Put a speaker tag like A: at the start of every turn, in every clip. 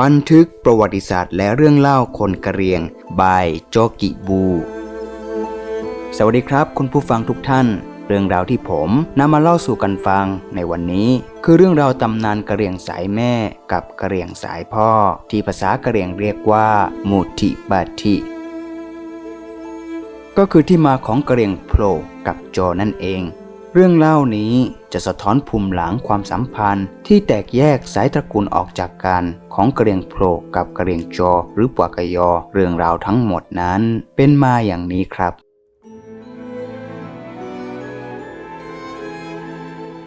A: บันทึกประวัติศาสตร์และเรื่องเล่าคนกะเรียง บายโจกิบู สวัสดีครับคุณผู้ฟังทุกท่าน เรื่องราวที่ผมนำมาเล่าสู่กันฟังในวันนี้ คือเรื่องราวตำนานกะเรียงสายแม่กับกะเรียงสายพ่อ ที่ภาษากะเรียงเรียกว่ามูทิบาทิก็คือที่มาของกะเรียงโผล่กับโจนั่นเอง เรื่องเล่านี้จะสะท้อนภูมิหลังความสัมพันธ์ ที่แตกแยกสายตระกูลออกจากกันของกระเรียงโผล่กับกระเรียงโจหรือปวกกยอ เรื่องราวทั้งหมดนั้น เป็นมาอย่างนี้ครับ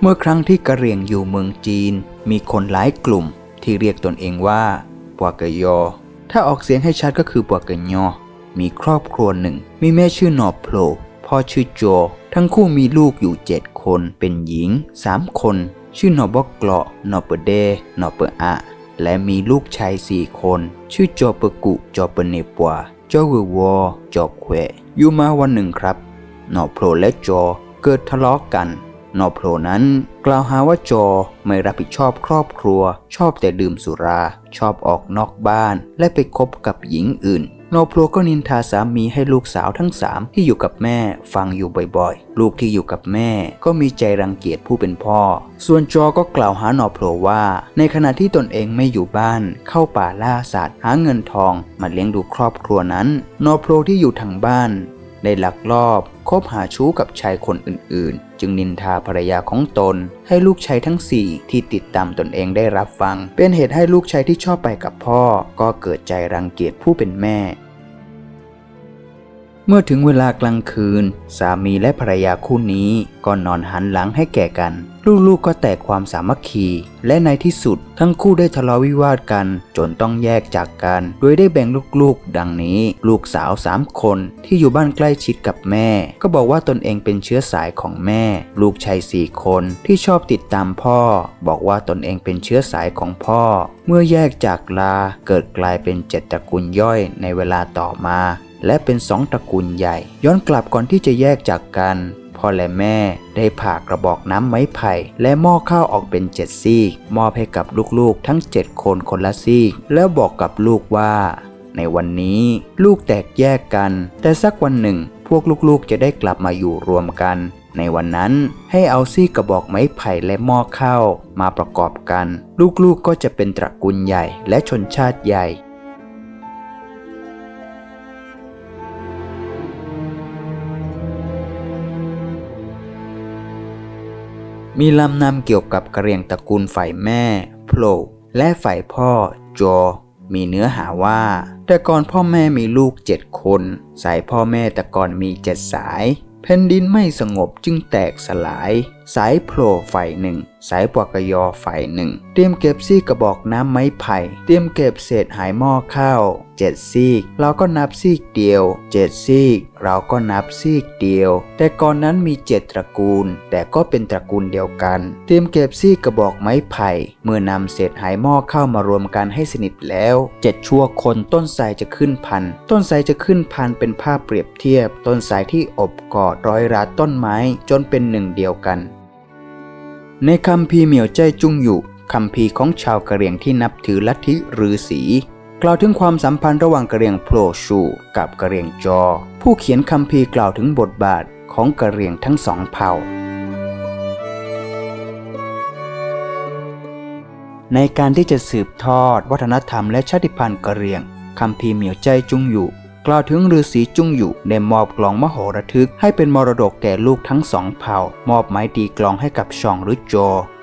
A: เมื่อครั้งที่กระเรียงอยู่เมืองจีน มีคนหลายกลุ่มที่เรียกตนเองว่าปวกกยอ ถ้าออกเสียงให้ชัดก็คือปวกกยอ มีครอบครัวหนึ่ง มีแม่ชื่อหนอบโผล่ พ่อชื่อโจ ทั้งคู่มีลูกอยู่เจ็ดคนเป็นหญิงสามคน ชื่อนอบกเกาะนอเปเดนอเปอะ และมีลูกชายสี่คน ชื่อจอเปกุจอเปเนปัวจอเววอจอแควอยู่มาวันหนึ่งครับนอโผล่และจอเกิดทะเลาะกันนอโผล่นั้นกล่าวหาว่าจอไม่รับผิดชอบครอบครัว ชอบแต่ดื่มสุรา ชอบออกนอกบ้าน และไปคบกับหญิงอื่น นอโผล่ก็นินทาสามีให้ลูกสาวทั้งสามที่อยู่กับแม่ฟังอยู่บ่อยๆ ลูกที่อยู่กับแม่ก็มีใจรังเกียจผู้เป็นพ่อ ส่วนจอก็กล่าวหานอโผล่ว่า ในขณะที่ตนเองไม่อยู่บ้าน เข้าป่าล่าสัตว์หาเงินทองมาเลี้ยงดูครอบครัวนั้นนอโผล่ที่อยู่ทางบ้านได้ลักลอบคบหาชู้กับชายคนอื่นๆ จึงนินทาภรรยาของตน ให้ลูกชายทั้งสี่ที่ติดตามตนเองได้รับฟัง เป็นเหตุให้ลูกชายที่ชอบไปกับพ่อ ก็เกิดใจรังเกียจผู้เป็นแม่ เมื่อถึงเวลากลางคืน สามีและภรรยาคู่นี้ก็นอนหันหลังให้แก่กัน ลูกๆก็แตกความสามัคคี และในที่สุด ทั้งคู่ได้ทะเลาะวิวาทกัน จนต้องแยกจากกัน โดยได้แบ่งลูกๆ ดังนี้ ลูกสาวสามคนที่อยู่บ้านใกล้ชิดกับแม่ ก็บอกว่าตนเองเป็นเชื้อสายของแม่ ลูกชายสี่คนที่ชอบติดตามพ่อ บอกว่าตนเองเป็นเชื้อสายของพ่อ เมื่อแยกจากลาเกิดกลายเป็นเจ็ดตระกูลย่อยในเวลาต่อมา และเป็นสองตระกูลใหญ่ ย้อนกลับก่อนที่จะแยกจากกันพ่อและแม่ได้ผ่ากระบอกน้ำไม้ไผ่ และหม้อข้าวออกเป็นเจ็ดซีก มอบให้กับลูกๆ ทั้งเจ็ดคนคนละซีก แล้วบอกกับลูกว่า ในวันนี้ลูกแตกแยกกัน แต่สักวันหนึ่ง พวกลูกๆ จะได้กลับมาอยู่รวมกัน ในวันนั้นให้เอาซีกกระบอกไม้ไผ่และหม้อข้าวมาประกอบกัน ลูกๆก็จะเป็นตระกูลใหญ่และชนชาติใหญ่ มีลำนำเกี่ยวกับกระเรียงตระกูลฝ่ายแม่โผล่และฝ่ายพ่อจอ มีเนื้อหาว่า แต่ก่อนพ่อแม่มีลูกเจ็ดคน สายพ่อแม่แต่ก่อนมีเจ็ดสาย แผ่นดินไม่สงบจึงแตกสลาย สายโผล่ฝ่ายหนึ่ง สายปวกกยอฝ่ายหนึ่ง เตรียมเก็บซี่กระบอกน้ำไม้ไผ่ เตรียมเก็บเศษหายหม้อข้าวเจ็ดซีกเราก็นับซีกเดียวเจ็ดซีกเราก็นับซีกเดียว แต่ก่อนนั้นมีเจ็ดตระกูล แต่ก็เป็นตระกูลเดียวกัน เตรียมเก็บซีกกระบอกไม้ไผ่ เมื่อนำเศษหายหม้อข้าวมารวมกันให้สนิทแล้วเจ็ดชั่วคนต้นไทรจะขึ้นพัน ต้นไทรจะขึ้นพันเป็นภาพเปรียบเทียบ ต้นไทรที่อบกอดร้อยรัดต้นไม้จนเป็นหนึ่งเดียวกัน ในคำพีเหมียวใจจุงอยู่คำพีของชาวกะเหรี่ยงที่นับถือลัทธิฤาษีกล่าวถึงความสัมพันธ์ระหว่างกะเหรี่ยงโผล่ชูกับกะเหรี่ยงจอ ผู้เขียนคำพีกล่าวถึงบทบาทของกะเหรี่ยงทั้งสองเผ่า ในการที่จะสืบทอดวัฒนธรรมและชาติพันธุ์กะเหรี่ยงคำพีเหมียวใจจุงอยู่ กล่าวถึงฤาษีจุงอยู่ได้มอบกลองมโหระทึก ให้เป็นมรดกแก่ลูกทั้งสองเผ่า มอบไม้ตีกลองให้กับชองหรือโจ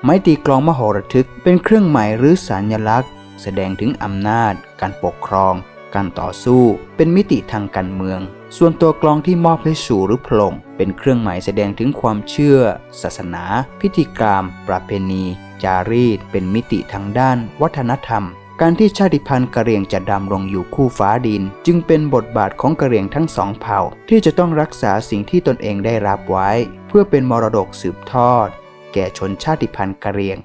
A: ไม้ตีกลองมโหระทึก เป็นเครื่องหมายหรือสัญลักษณ์ แสดงถึงอำนาจ การปกครอง การต่อสู้ เป็นมิติทางการเมือง ส่วนตัวกลองที่มอบให้สู่หรือพลง เป็นเครื่องหมายแสดงถึงความเชื่อ ศาสนา พิธีกรรม ประเพณี จารีต เป็นมิติทางด้าน วัฒนธรรม การที่ชาติพันธุ์กะเหรี่ยงจะดำรงอยู่คู่ฟ้าดิน จึงเป็นบทบาทของกะเหรี่ยงทั้งสองเผ่า ที่จะต้องรักษาสิ่งที่ตนเองได้รับไว้ เพื่อเป็นมรดกสืบทอด แก่ชนชาติพันธุ์กะเหรี่ยง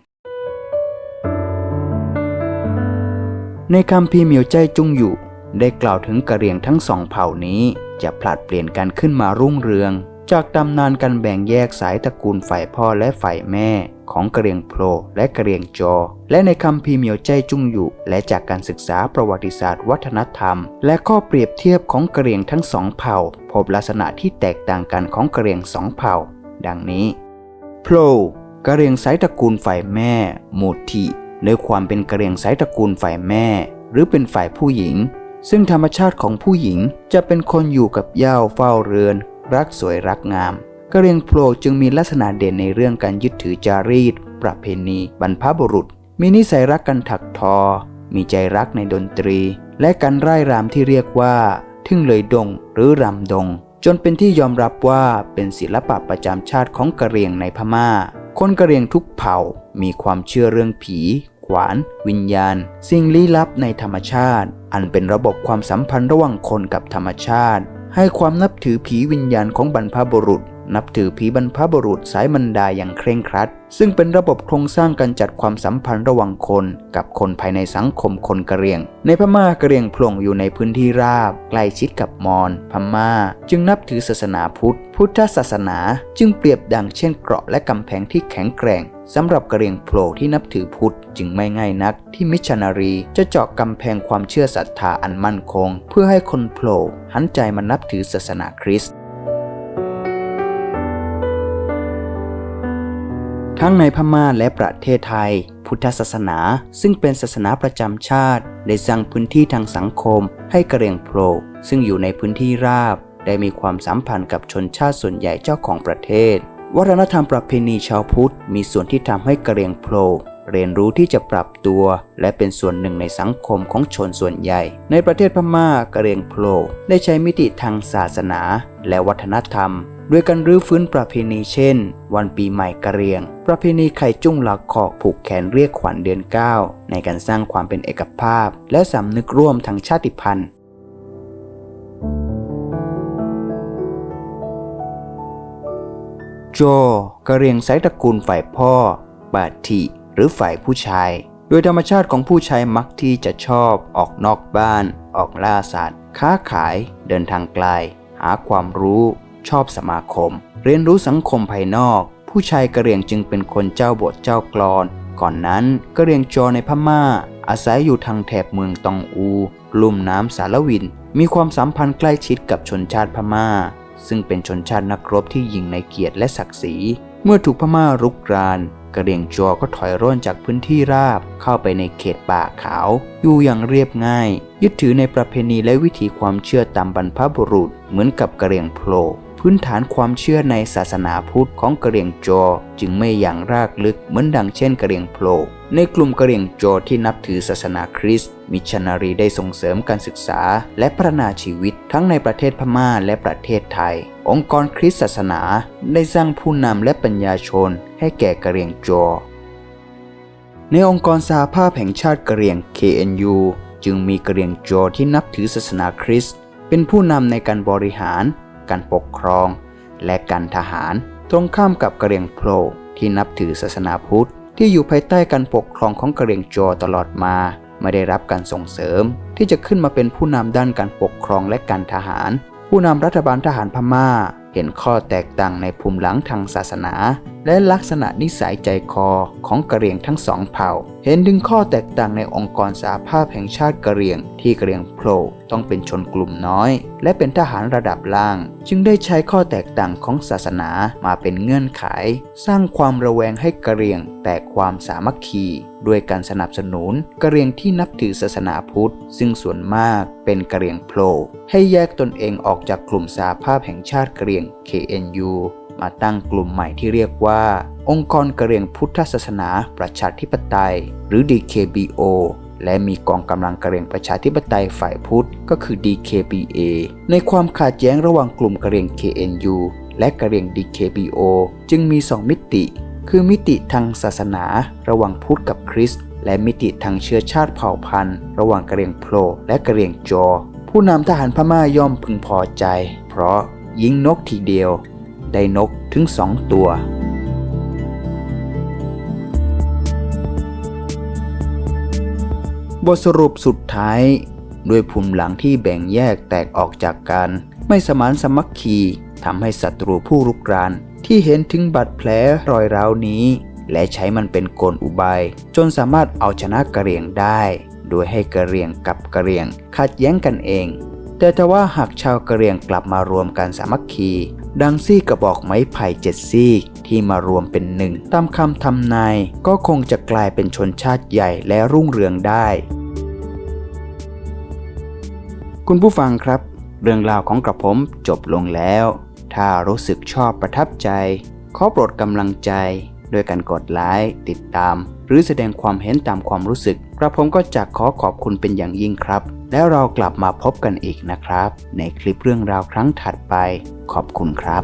A: ในคำพีเมียวใจจุงอยู่ ได้กล่าวถึงกะเหรี่ยงทั้งสองเผ่านี้จะผลัดเปลี่ยนกันขึ้นมารุ่งเรือง จากตำนานการแบ่งแยกสายตระกูลฝ่ายพ่อและฝ่ายแม่ ของกะเหรี่ยงโพลและกะเหรี่ยงจอ และในคัมภีเหมียวใจจุงอยู่ และจากการศึกษาประวัติศาสตร์ วัฒนธรรม และข้อเปรียบเทียบของกะเหรี่ยงทั้งสองเผ่า พบลักษณะที่แตกต่างกันของกะเหรี่ยงสองเผ่า ดังนี้โพลกะเหรี่ยงสายตระกูลฝ่ายแม่มูทิด้วยความเป็นกะเหรี่ยงสายตระกูลฝ่ายแม่ หรือเป็นฝ่ายผู้หญิง ซึ่งธรรมชาติของผู้หญิงจะเป็นคนอยู่กับเย้าเฝ้าเรือน รักสวยรักงามกะเหรี่ยงโพลจึงมีลักษณะเด่นในเรื่องการยึดถือจารีต ประเพณี บรรพบุรุษ มีนิสัยรักกันถักทอ มีใจรักในดนตรี และการร่ายรำที่เรียกว่า ทึ่งเลยดงหรือรำดง จนเป็นที่ยอมรับว่าเป็นศิลปะประจำชาติของกะเหรี่ยงในพม่า คนกะเหรี่ยงทุกเผ่ามีความเชื่อเรื่องผี ขวาน วิญญาณ สิ่งลี้ลับในธรรมชาติ อันเป็นระบบความสัมพันธ์ระหว่างคนกับธรรมชาติ ให้ความนับถือผีวิญญาณของบรรพบุรุษ นับถือผีบรรพบุรุษสายมันดาอย่างเคร่งครัด ซึ่งเป็นระบบโครงสร้างการจัดความสัมพันธ์ระหว่างคน กับคนภายในสังคมคนกะเหรี่ยง ในพม่ากะเหรี่ยงโพลงอยู่ในพื้นที่ราบ ใกล้ชิดกับมอญพม่า จึงนับถือศาสนาพุทธ พุทธศาสนาจึงเปรียบดังเช่นเกราะและกำแพงที่แข็งแกร่งสำหรับกะเหรี่ยงโผล่ที่นับถือพุทธจึงไม่ง่ายนัก ที่มิชชันนารีจะเจาะกำแพงความเชื่อศรัทธาอันมั่นคง เพื่อให้คนโผล่หันใจมานับถือศาสนาคริสต์ ทั้งในพม่าและประเทศไทย พุทธศาสนา ซึ่งเป็นศาสนาประจำชาติ ได้สร้างพื้นที่ทางสังคม ให้กระเรียงโผล่ซึ่งอยู่ในพื้นที่ราบ ได้มีความสัมพันธ์กับชนชาติส่วนใหญ่เจ้าของประเทศ วัฒนธรรมประเพณีชาวพุทธ มีส่วนที่ทำให้กระเรียงโผล่เรียนรู้ที่จะปรับตัว และเป็นส่วนหนึ่งในสังคมของชนส่วนใหญ่ ในประเทศพม่ากระเรียงโผล่ได้ใช้มิติทางศาสนา และวัฒนธรรม ด้วยการรื้อฟื้นประเพณีเช่น วันปีใหม่กะเรียง ประเพณีไข่จุ้งหลักขอกผูกแขนเรียกขวัญเดือน 9 ในการสร้างความเป็นเอกภาพ และสำนึกร่วมทางชาติพันธุ์โจกะเรียงสายตระกูลฝ่ายพ่อ บาทิหรือฝ่ายผู้ชาย โดยธรรมชาติของผู้ชายมักที่จะชอบออกนอกบ้าน ออกล่าสัตว์ ค้าขาย เดินทางไกล หาความรู้ ชอบสมาคม เรียนรู้สังคมภายนอก ผู้ชายกะเหรี่ยงจึงเป็นคนเจ้าบทเจ้ากลอน ก่อนนั้นกะเหรี่ยงโจในพม่า อาศัยอยู่ทางแถบเมืองตองอูลุ่มน้ำสารวิน มีความสัมพันธ์ใกล้ชิดกับชนชาติพม่า ซึ่งเป็นชนชาตินักรบที่ยิ่งในเกียรติและศักดิ์ศรี เมื่อถูกพม่ารุกรานกระเรียงจัวก็ถอยร่นจากพื้นที่ราบ เข้าไปในเขตป่าขาว อยู่อย่างเรียบง่าย ยึดถือในประเพณีและวิถีความเชื่อตามบรรพบุรุษ เหมือนกับกระเรียงโพล พื้นฐานความเชื่อในศาสนาพุทธของกะเหรี่ยงจอจึงไม่อย่างรากลึกเหมือนดังเช่นกะเหรี่ยงโพลในกลุ่มกะเหรี่ยงจอที่นับถือศาสนาคริสต์มิชนารีได้ส่งเสริมการศึกษา และพัฒนาชีวิตทั้งในประเทศพม่าและประเทศไทย องค์กรคริสต์ศาสนาได้สร้างผู้นำและปัญญาชนให้แก่กะเหรี่ยงจอในองค์กรสหภาพแห่งชาติกะเหรี่ยง KNU จึงมีกะเหรี่ยงจอที่นับถือศาสนาคริสต์เป็นผู้นำในการบริหาร การปกครอง และการทหาร ตรงข้ามกับกะเหรี่ยงโพลที่นับถือศาสนาพุทธ ที่อยู่ภายใต้การปกครองของกะเหรี่ยงจอตลอดมา ไม่ได้รับการส่งเสริม ที่จะขึ้นมาเป็นผู้นำด้านการปกครองและการทหาร ผู้นำรัฐบาลทหารพม่า เห็นข้อแตกต่างในภูมิหลังทางศาสนา และลักษณะนิสัยใจคอของกะเหรี่ยงทั้งสองเผ่า เห็นถึงข้อแตกต่างในองค์กรสหภาพแห่งชาติกะเหรี่ยง ที่กะเหรี่ยงโผล่ต้องเป็นชนกลุ่มน้อย และเป็นทหารระดับล่าง จึงได้ใช้ข้อแตกต่างของศาสนามาเป็นเงื่อนไข สร้างความระแวงให้กะเหรี่ยง แต่ความสามัคคีด้วยการสนับสนุนกะเหรี่ยงที่นับถือศาสนาพุทธ ซึ่งส่วนมากเป็นกะเหรี่ยงโผล่ให้แยกตนเองออกจากกลุ่มสหภาพแห่งชาติกะเหรี่ยง KNU มาตั้งกลุ่มใหม่ที่เรียกว่า องค์กรกะเรียงพุทธศาสนาประชาธิปไตย หรือ DKBO และมีกองกำลังกะเรียงประชาธิปไตยฝ่ายพุทธก็คือ DKBA ในความขัดแย้งระหว่างกลุ่มกะเรียง KNU และกะเรียง DKBO จึงมี 2 มิติ คือมิติทางศาสนา ระหว่างพุทธกับคริสต์และมิติทางเชื้อชาติเผ่าพันธุ์ ระหว่างกะเรียงโพลและกะเรียงจอ ผู้นำทหารพม่าย่อมพึงพอใจ เพราะยิงนกทีเดียว ได้นกถึงสองตัว บทสรุปสุดท้าย ด้วยภูมิหลังที่แบ่งแยกแตกออกจากกัน ไม่สมานสมัคคีทำให้ศัตรูผู้รุกรานที่เห็นถึงบาดแผลรอยร้าวนี้ และใช้มันเป็นกลอุบาย จนสามารถเอาชนะกระเรียงได้ โดยให้กระเรียงกับกระเรียงขัดแย้งกันเอง แต่ถ้าว่าหากชาวกะเหรี่ยงกลับมารวมกันสามัคคี ดังซี่กระบอกไม้ไผ่เจ็ดซี่ที่มารวมเป็นหนึ่งตามคำทำนายก็คงจะกลายเป็นชนชาติใหญ่และรุ่งเรืองได้ คุณผู้ฟังครับ เรื่องราวของกระผมจบลงแล้ว ถ้ารู้สึกชอบประทับใจ ขอโปรดกำลังใจ ด้วยการกดไลค์ติดตาม หรือแสดงความเห็นตามความรู้สึกกระผมก็จะขอขอบคุณเป็นอย่างยิ่งครับ แล้วเรากลับมาพบกันอีกนะครับ ในคลิปเรื่องราวครั้งถัดไป ขอบคุณครับ